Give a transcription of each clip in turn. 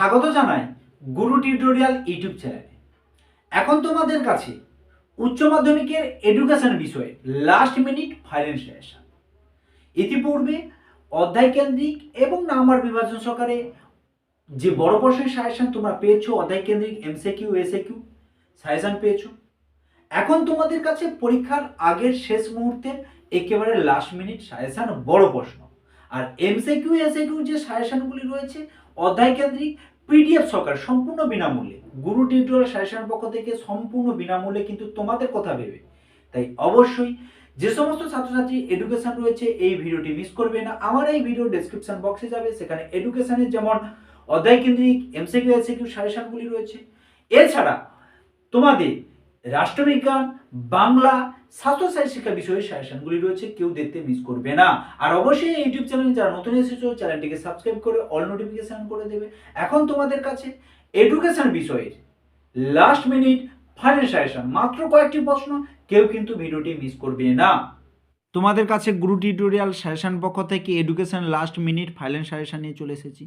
স্বাগত জানাই গুরু tutorial YouTube চ্যানেলে। এখন তোমাদের কাছে উচ্চ মাধ্যমিকের এডুকেশন বিষয়ে লাস্ট মিনিট ফাইনাল ইতিপূর্বে অধ্যায় কেন্দ্রিক এবং নাম্বার বিভাজন সহকারে যে বড় প্রশ্নের সাজেশন তোমরা পেয়েছ, অধ্যায় কেন্দ্রিক এমসিকিউ এসএকিউ সাজেশন পেয়েছ। এখন তোমাদের কাছে পরীক্ষার আগের শেষ মুহূর্তে একেবারে লাস্ট মিনিট সাজেশন বড় প্রশ্ন। আর এমসিকিউ এসএকিউ যে সাজেশনগুলি রয়েছে, অধ্যায় কেন্দ্রিক পিডিএফ সরকার সম্পূর্ণ বিনামূল্যে, গুরু টিউটোরিয়াল সাজেশনের পক্ষ থেকে সম্পূর্ণ বিনামূল্যে কিন্তু তোমাদের কথা ভেবে। তাই অবশ্যই যে সমস্ত ছাত্রছাত্রী এডুকেশন রয়েছে, এই ভিডিওটি মিস করবে না। আমার এই ভিডিও ডেসক্রিপশন বক্সে যাবে, সেখানে এডুকেশনের যেমন অধ্যায় কেন্দ্রিক এমসিকিউ এসিকিউ সাজেশনগুলি রয়েছে। এছাড়া তোমাদের রাষ্ট্রবিজ্ঞান, বাংলা স্বাস্থ্যসাথী শিক্ষা বিষয়ে সাজেশনগুলি রয়েছে, কেউ দেখতে মিস করবে না। আর অবশ্যই ইউটিউব চ্যানেলে যারা নতুন এসেছ চ্যানেলটিকে সাবস্ক্রাইব করে অল নোটিফিকেশন করে দেবে। এখন তোমাদের কাছে এডুকেশন বিষয়ের লাস্ট মিনিট ফাইনাল সাজেশন মাত্র কয়েকটি প্রশ্ন, কেউ কিন্তু ভিডিওটি মিস করবে না। তোমাদের কাছে গুরু টিউটোরিয়াল সাজেশন পক্ষ থেকে education last minute final suggestion নিয়ে চলে এসেছি।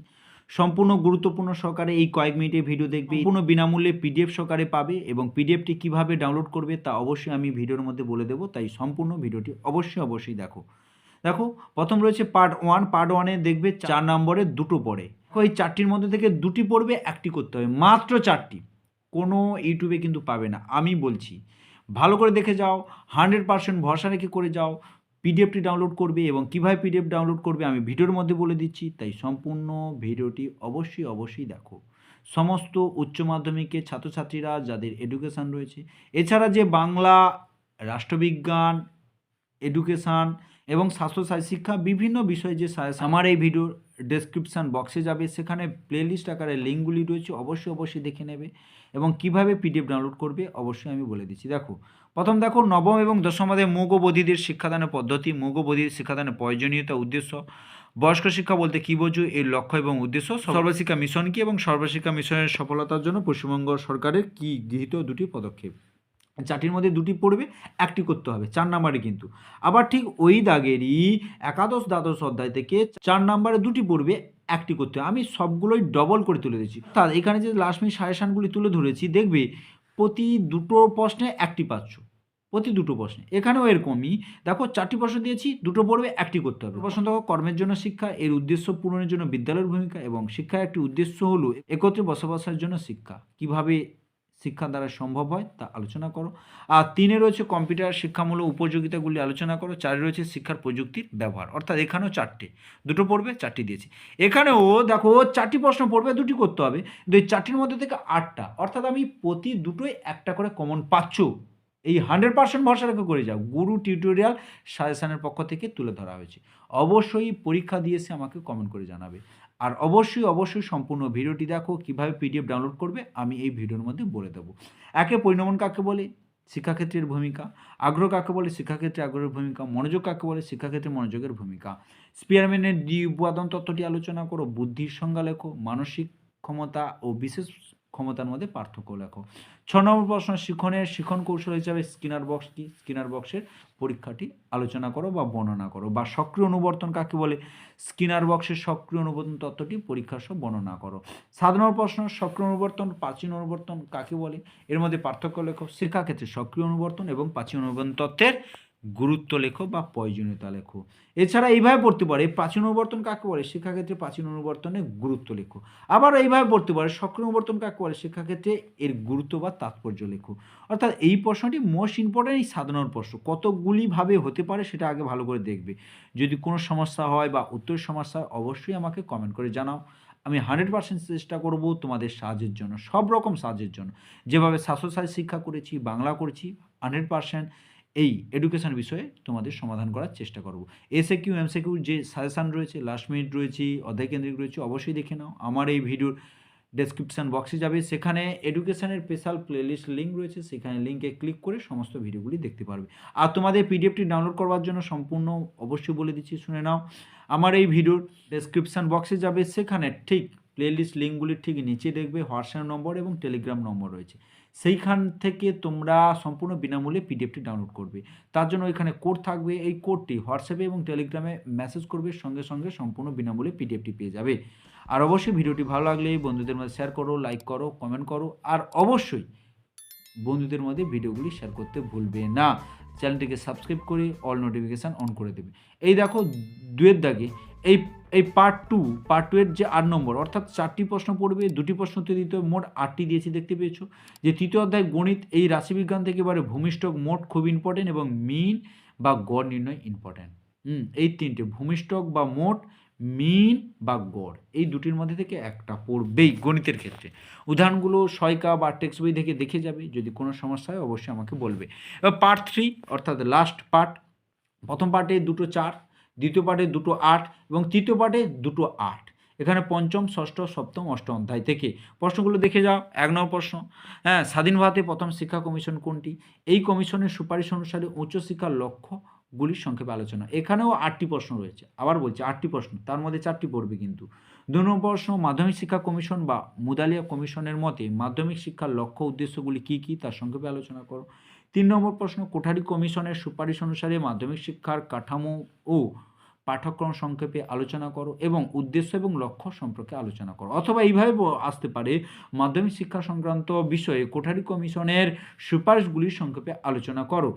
সম্পূর্ণ গুরুত্বপূর্ণ সহকারে এই কয়েক মিনিটের ভিডিও দেখবে। সম্পূর্ণ বিনামূল্যে পিডিএফ সহকারে পাবে এবং পিডিএফটি কীভাবে ডাউনলোড করবে তা অবশ্যই আমি ভিডিওর মধ্যে বলে দেবো, তাই সম্পূর্ণ ভিডিওটি অবশ্যই অবশ্যই দেখো। দেখো, প্রথম রয়েছে পার্ট ওয়ান পার্ট ওয়ানে দেখবে চার নম্বরে দুটো পড়ে। এই চারটির মধ্যে থেকে দুটি পড়বে, একটি করতে হবে। মাত্র চারটি। কোনো ইউটিউবে কিন্তু পাবে না। আমি বলছি, ভালো করে দেখে যাও হান্ড্রেড পার্সেন্ট ভরসা রেখে করে যাও। পিডিএফটি ডাউনলোড করবে এবং কীভাবে পিডিএফ ডাউনলোড করবে আমি ভিডিওর মধ্যে বলে দিচ্ছি। তাই সম্পূর্ণ ভিডিওটি অবশ্যই অবশ্যই দেখো। সমস্ত উচ্চ মাধ্যমিকের ছাত্রছাত্রীরা যাদের এডুকেশান রয়েছে, এছাড়া যে বাংলা রাষ্ট্রবিজ্ঞান এডুকেশান এবং স্বাস্থ্যসাথী শিক্ষা বিভিন্ন বিষয়ে যে আমার এই ভিডিওর ডেসক্রিপশান বক্সে যাবে, সেখানে প্লেলিস্ট আকারে লিঙ্কগুলি রয়েছে, অবশ্যই অবশ্যই দেখে নেবে এবং কীভাবে পিডিএফ ডাউনলোড করবে অবশ্যই আমি বলে দিচ্ছি। দেখো, প্রথম দেখো, নবম এবং দশমাদের মৌগবোধীদের শিক্ষাদানের পদ্ধতি মৌগবোধীর শিক্ষাদানের প্রয়োজনীয়তা, উদ্দেশ্য, বয়স্ক শিক্ষা বলতে কী বোঝো, এর লক্ষ্য এবং উদ্দেশ্য, সর্বশিক্ষা মিশন কি এবং সর্বশিক্ষা মিশনের সফলতার জন্য পশ্চিমবঙ্গ সরকারের কি গৃহীত দুটি পদক্ষেপ? চারটির মধ্যে দুটি পড়বে, একটি করতে হবে, চার নাম্বারে কিন্তু। আবার ঠিক ওই দাগেরই একাদশ দ্বাদশ অধ্যায় থেকে চার নাম্বারে দুটি পড়বে, একটি করতে হবে। আমি সবগুলোই ডবল করে তুলে দিয়েছি। তা এখানে যে লাস্ট সাজেশানগুলি তুলে ধরেছি, দেখবে প্রতি দুটো প্রশ্নে একটি পাচ্ছ। প্রতি দুটো প্রশ্নে। এখানেও এরকমই। দেখো চারটি প্রশ্ন দিয়েছি, দুটো পড়বে, একটি করতে হবে। প্রশ্ন দেখো, কর্মের জন্য শিক্ষা, এর উদ্দেশ্য পূরণের জন্য বিদ্যালয়ের ভূমিকা এবং শিক্ষার একটি উদ্দেশ্য হলো একত্রে বসবাসের জন্য শিক্ষা। কীভাবে শিক্ষা দ্বারা সম্ভব হয়, তা আলোচনা করো। আর তিনে রয়েছে কম্পিউটার শিক্ষামূলক উপযোগিতাগুলি আলোচনা করো, চারে রয়েছে শিক্ষার প্রযুক্তির ব্যবহার। অর্থাৎ এখানেও চারটে, দুটো পড়বে, চারটি দিয়েছি। এখানেও দেখো, চারটি প্রশ্ন পড়বে, দুটি করতে হবে, কিন্তু এই চারটির মধ্যে থেকে আটটা, অর্থাৎ আমি প্রতি দুটোই একটা করে কমন পাচ্ছ। এই হান্ড্রেড পার্সেন্ট ভরসা রেখে করে যাও। গুরু টিউটোরিয়াল সাজেশানের পক্ষ থেকে তুলে ধরা হয়েছে। অবশ্যই পরীক্ষা দিয়ে এসে আমাকে কমেন্ট করে জানাবে। আর অবশ্যই অবশ্যই সম্পূর্ণ ভিডিওটি দেখো, কীভাবে পিডিএফ ডাউনলোড করবে, আমি এই ভিডিওর মধ্যে বলে দেবো। একে পরিণমন কাকে বলে? শিক্ষাক্ষেত্রের ভূমিকা। আগ্রহ কাকে বলে? শিক্ষাক্ষেত্রে আগ্রহের ভূমিকা। মনোযোগ কাকে বলে? শিক্ষাক্ষেত্রে মনোযোগের ভূমিকা। স্পিয়ারম্যানের দ্বি উপাদান তত্ত্বটি আলোচনা করো। বুদ্ধির সংজ্ঞা লেখো। মানসিক ক্ষমতা ও বিশেষ ক্ষমতার মধ্যে পার্থক্য লেখো। ছ নম্বর প্রশ্ন শিক্ষণের শিক্ষণ কৌশল হিসাবে স্কিনার বক্স কি? স্কিনার বক্সের পরীক্ষাটি আলোচনা করো বা বর্ণনা করো বা সক্রিয় অনুবর্তন কাকে বলে? স্কিনার বক্সের সক্রিয় অনুবর্তন তত্ত্বটি পরীক্ষার সহ বর্ণনা করো। সাত নম্বর প্রশ্ন, সক্রিয় অনুবর্তন প্রাচীন অনুবর্তন কাকে বলে? এর মধ্যে পার্থক্য লেখো। শিক্ষাক্ষেত্রে সক্রিয় অনুবর্তন এবং প্রাচীন অনুবর্তন তত্ত্বের গুরুত্ব লেখো বা প্রয়োজনীয়তা লেখো। এছাড়া এইভাবে পড়তে পারে, প্রাচীন অনুবর্তন কাকে বলে? শিক্ষাক্ষেত্রে প্রাচীন অনুবর্তনের গুরুত্ব লেখো। আবার এইভাবে পড়তে পারে, সক্রিয় অনুবর্তন কাকে বলে? শিক্ষাক্ষেত্রে এর গুরুত্ব বা তাৎপর্য লেখো। অর্থাৎ এই প্রশ্নটি মোস্ট ইম্পর্ট্যান্ট এই সাধারণ প্রশ্ন। কতগুলিভাবে হতে পারে সেটা আগে ভালো করে দেখবে। যদি কোনো সমস্যা হয় বা উত্তর সমস্যা হয়, অবশ্যই আমাকে কমেন্ট করে জানাও। আমি হান্ড্রেড পার্সেন্ট চেষ্টা করব তোমাদের সাহায্যের জন্য, সব রকম সাহায্যের জন্য। যেভাবে স্বাস্থ্যসাথী শিক্ষা করেছি, বাংলা করেছি হান্ড্রেড পার্সেন্ট এই এডুকেশন বিষয়ে তোমাদের সমাধান করার চেষ্টা করব। এসে কিউ এমসে যে সাজেশান রয়েছে লাস্ট মিনিট রয়েছে, অধ্যায় কেন্দ্রিক রয়েছে, অবশ্যই দেখে নাও। আমার এই ভিডিওর ডেসক্রিপশান বক্সে যাবে। সেখানে এডুকেশনের স্পেশাল প্লেলিস্ট লিঙ্ক রয়েছে। সেখানে লিঙ্কে ক্লিক করে সমস্ত ভিডিওগুলি দেখতে পারবে। আর তোমাদের পিডিএফটি ডাউনলোড করবার জন্য সম্পূর্ণ অবশ্যই বলে দিচ্ছি, শুনে নাও। আমার এই ভিডিওর ডেসক্রিপশান বক্সে যাবে। সেখানে ঠিক প্লেলিস্ট লিঙ্কগুলির ঠিক নিচে দেখবে হোয়াটসঅ্যাপ নম্বর এবং টেলিগ্রাম নম্বর রয়েছে। সেইখান থেকে তোমরা সম্পূর্ণ বিনামূল্যে পিডিএফটি ডাউনলোড করবে। তার জন্য এখানে কোড থাকবে, এই কোডটি হোয়াটসঅ্যাপে এবং টেলিগ্রামে মেসেজ করবে, সঙ্গে সঙ্গে সম্পূর্ণ বিনামূল্যে পিডিএফটি পেয়ে যাবে। আর অবশ্যই ভিডিওটি ভালো লাগলে বন্ধুদের মধ্যে শেয়ার করো লাইক করো কমেন্ট করো, আর অবশ্যই বন্ধুদের মধ্যে ভিডিওগুলি শেয়ার করতে ভুলবে না। চ্যানেলটিকে সাবস্ক্রাইব করে অল নোটিফিকেশান অন করে দেবে। এই দেখো, দুয়ের দাগে এই এই পার্ট টু পার্ট টু এর যে আট নম্বর, অর্থাৎ চারটি প্রশ্ন পড়বে, দুটি প্রশ্ন হবে, মোট আটটি দিয়েছি, দেখতে পেয়েছ? যে তৃতীয় অধ্যায় গণিত, এই রাশিবিজ্ঞান থেকে এবারে ভূমিষ্ঠক মোট খুব ইম্পর্টেন্ট এবং মিন বা গড় নির্ণয় ইম্পর্টেন্ট হুম, এই তিনটে, ভূমিষ্ঠক বা মোট মিন বা গড়, এই দুটির মধ্যে থেকে একটা পড়বেই গণিতের ক্ষেত্রে। উদাহরণগুলো সয়কা বা টেক্সট বই থেকে দেখে যাবে, যদি কোনো সমস্যা হয়, অবশ্যই আমাকে বলবে। এবার পার্ট থ্রি অর্থাৎ লাস্ট পার্ট প্রথম পার্টে দুটো চার দ্বিতীয় পার্টে দুটো আট এবং তৃতীয় পার্টে দুটো আট। এখানে পঞ্চম, ষষ্ঠ, সপ্তম, অষ্টম অধ্যায় থেকে প্রশ্নগুলো দেখে যাও, এক নম্বর প্রশ্ন। হ্যাঁ স্বাধীন ভারতে প্রথম শিক্ষা কমিশন কোনটি? এই কমিশনের সুপারিশ অনুসারে উচ্চশিক্ষার লক্ষ্যগুলির সংক্ষেপে আলোচনা। এখানেও আটটি প্রশ্ন রয়েছে, আবার বলছি আটটি প্রশ্ন, তার মধ্যে চারটি পড়বে কিন্তু। দু নম্বর প্রশ্ন, মাধ্যমিক শিক্ষা কমিশন বা মুদালিয়া কমিশনের মতে মাধ্যমিক শিক্ষার লক্ষ্য উদ্দেশ্যগুলি কী কী, তার সংক্ষেপে আলোচনা করো। তিন নম্বর প্রশ্ন, কোঠারি কমিশনের সুপারিশ অনুসারে মাধ্যমিক শিক্ষার কাঠামো ও পাঠ্যক্রম সংক্ষেপে আলোচনা করো এবং উদ্দেশ্য এবং লক্ষ্য সম্পর্কে আলোচনা করো। অথবা এইভাবে আসতে পারে, মাধ্যমিক শিক্ষা সংক্রান্ত বিষয়ে কোঠারি কমিশনের সুপারিশগুলির সংক্ষেপে আলোচনা করো।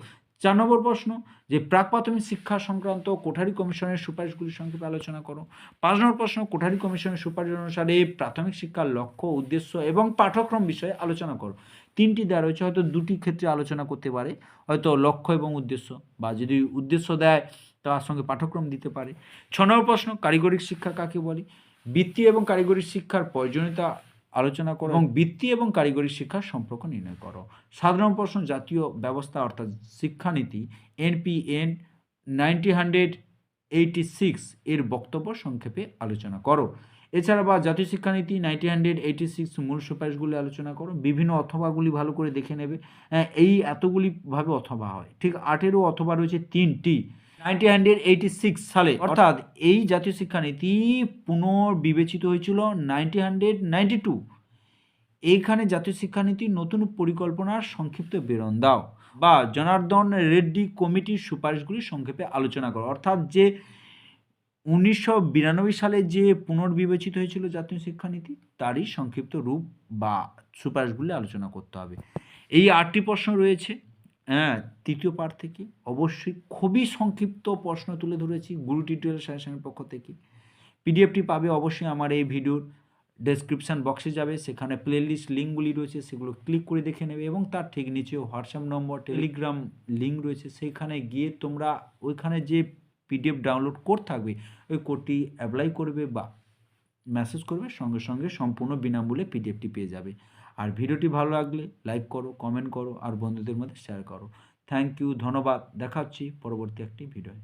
চার নম্বর প্রশ্ন, যে প্রাক প্রাথমিক শিক্ষা সংক্রান্ত কোঠারি কমিশনের সুপারিশগুলির সংক্ষেপে আলোচনা করো। পাঁচ নম্বর প্রশ্ন, কোঠারি কমিশনের সুপারিশ অনুসারে প্রাথমিক শিক্ষার লক্ষ্য, উদ্দেশ্য এবং পাঠ্যক্রম বিষয়ে আলোচনা করো। তিনটি দেওয়া রয়েছে, হয়তো দুটি ক্ষেত্রে আলোচনা করতে পারে। হয়তো লক্ষ্য এবং উদ্দেশ্য, বা যদি উদ্দেশ্য দেয় তার সঙ্গে পাঠ্যক্রম দিতে পারে। ছ নম্বর প্রশ্ন, কারিগরিক শিক্ষা কাকে বলে? বৃত্তি এবং কারিগরি শিক্ষার প্রয়োজনীয়তা আলোচনা করো এবং বৃত্তি এবং কারিগরি শিক্ষার সম্পর্ক নির্ণয় করো। সাধারণ প্রশ্ন জাতীয় ব্যবস্থা অর্থাৎ শিক্ষানীতি NPN nineteen hundred eighty six এর বক্তব্য সংক্ষেপে আলোচনা করো। এছাড়া বা জাতীয় শিক্ষানীতি নাইনটি হান্ড্রেড এইটি সিক্স মূল সুপারিশগুলি আলোচনা করো। বিভিন্ন অথবাগুলি ভালো করে দেখে নেবে। হ্যাঁ, এই এতগুলি ভাবে অথবা হয়। ঠিক আটেরও অথবা রয়েছে তিনটি। নাইনটিন হান্ড্রেড এইটি সিক্স সালে অর্থাৎ এই জাতীয় শিক্ষানীতি পুনর্বিবেচিত হয়েছিল নাইনটিন হান্ড্রেড নাইনটি টু। এইখানে জাতীয় শিক্ষানীতির নতুন পরিকল্পনার সংক্ষিপ্ত বেরন দাও বা জনার্দন রেড্ডি কমিটির সুপারিশগুলি সংক্ষেপে আলোচনা করো। অর্থাৎ যে উনিশশো বিরানব্বই সালে যে পুনর্বিবেচিত হয়েছিল জাতীয় শিক্ষানীতি তারই সংক্ষিপ্ত রূপ বা সুপারিশগুলি আলোচনা করতে হবে। এই আটটি প্রশ্ন রয়েছে। হ্যাঁ তৃতীয় পার্ট থেকে অবশ্যই খুবই সংক্ষিপ্ত প্রশ্ন তুলে ধরেছি গুরু টিউটোরিয়াল সাজেশনের পক্ষ থেকে। পিডিএফটি পাবে অবশ্যই আমার এই ভিডিওর ডেসক্রিপশান বক্সে যাবে। সেখানে প্লেলিস্ট লিঙ্কগুলি রয়েছে, সেগুলো ক্লিক করে দেখে নেবে এবং তার ঠিক নিচে হোয়াটসঅ্যাপ নম্বর টেলিগ্রাম লিঙ্ক রয়েছে। সেখানে গিয়ে তোমরা ওইখানে যে পিডিএফ ডাউনলোড কোড থাকবে, ওই কোডটি অ্যাপ্লাই করবে বা মেসেজ করবে, সঙ্গে সঙ্গে সম্পূর্ণ বিনামূল্যে পিডিএফটি পেয়ে যাবে। আর ভিডিওটি ভালো লাগলে লাইক করো কমেন্ট করো, আর বন্ধুদের মধ্যে শেয়ার করো। থ্যাংক ইউ ধন্যবাদ, দেখা হচ্ছে পরবর্তী একটি ভিডিও